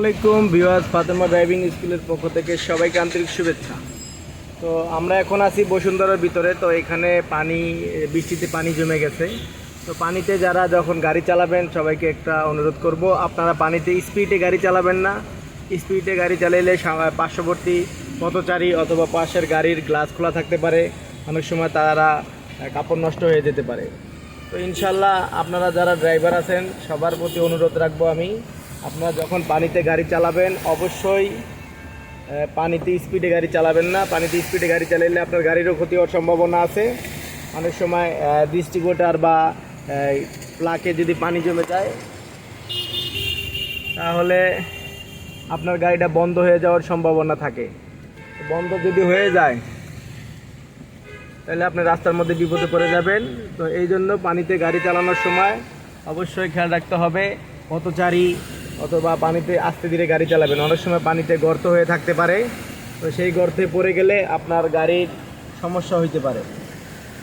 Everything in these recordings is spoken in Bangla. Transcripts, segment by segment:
আসসালামাইকুম ভিওয়াজ ফাতেমা ড্রাইভিং স্কুলের পক্ষ থেকে সবাইকে আন্তরিক শুভেচ্ছা। তো আমরা এখন আছি বসুন্ধরার ভিতরে, তো এখানে পানি, বৃষ্টিতে পানি জমে গেছে। তো পানিতে যারা যখন গাড়ি চালাবেন, সবাইকে একটা অনুরোধ করব, আপনারা পানিতে স্পিডে গাড়ি চালাবেন না। স্পিডে গাড়ি চালাইলে পার্শ্ববর্তী পথচারী অথবা পাশের গাড়ির গ্লাস খোলা থাকতে পারে। অনেক সময় তারা কাপড় নষ্ট হয়ে যেতে পারে। তো ইনশাল্লাহ আপনারা যারা ড্রাইভার আছেন, সবার প্রতি অনুরোধ রাখব আমি। আপনারা যখন পানিতে গাড়ি চালাবেন, অবশ্যই পানিতে স্পিডে গাড়ি চালাবেন না। পানিতে স্পিডে গাড়ি চালাইলে আপনার গাড়িরও ক্ষতি হওয়ার সম্ভাবনা আছে। অনেক সময় ডিস্ট্রিবিউটার বা প্লাকে যদি পানি জমে যায়, তাহলে আপনার গাড়িটা বন্ধ হয়ে যাওয়ার সম্ভাবনা থাকে। বন্ধ যদি হয়ে যায়, তাহলে আপনি রাস্তার মধ্যে বিপদে পড়ে যাবেন। তো এই জন্য পানিতে গাড়ি চালানোর সময় অবশ্যই খেয়াল রাখতে হবে। পথচারী অথবা পানিতে আস্তে ধীরে গাড়ি চালাবেন। অনেক সময় পানিতে গর্ত হয়ে থাকতে পারে। তো সেই গর্তে পড়ে গেলে আপনার গাড়ির সমস্যা হইতে পারে।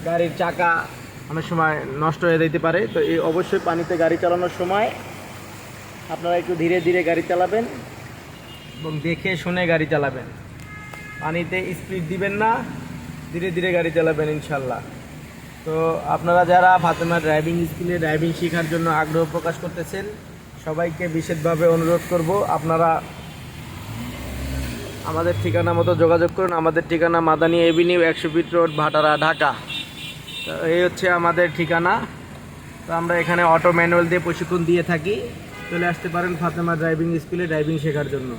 গাড়ির চাকা অনেক সময় নষ্ট হয়ে যেতে পারে। তো এই অবশ্যই পানিতে গাড়ি চালানোর সময় আপনারা একটু ধীরে ধীরে গাড়ি চালাবেন এবং দেখে শুনে গাড়ি চালাবেন। পানিতে স্পিড দিবেন না, ধীরে ধীরে গাড়ি চালাবেন ইনশাল্লাহ তো আপনারা যারা ফাতেমা ড্রাইভিং স্কুলে ড্রাইভিং শেখার জন্য আগ্রহ প্রকাশ করতেছেন সবাইকে বিশেষভাবে অনুরোধ করব, আপনারা আমাদের ঠিকানা মতো যোগাযোগ করুন। আমাদের ঠিকানা মাদানি এভিনিউ, একশো ফিট রোড, ভাটারা, ঢাকা। তো এই হচ্ছে আমাদের ঠিকানা। তো আমরা এখানে অটো ম্যানুয়াল দিয়ে প্রশিক্ষণ দিয়ে থাকি। চলে আসতে পারেন ফাতেমা ড্রাইভিং স্কুলে ড্রাইভিং শেখার জন্য।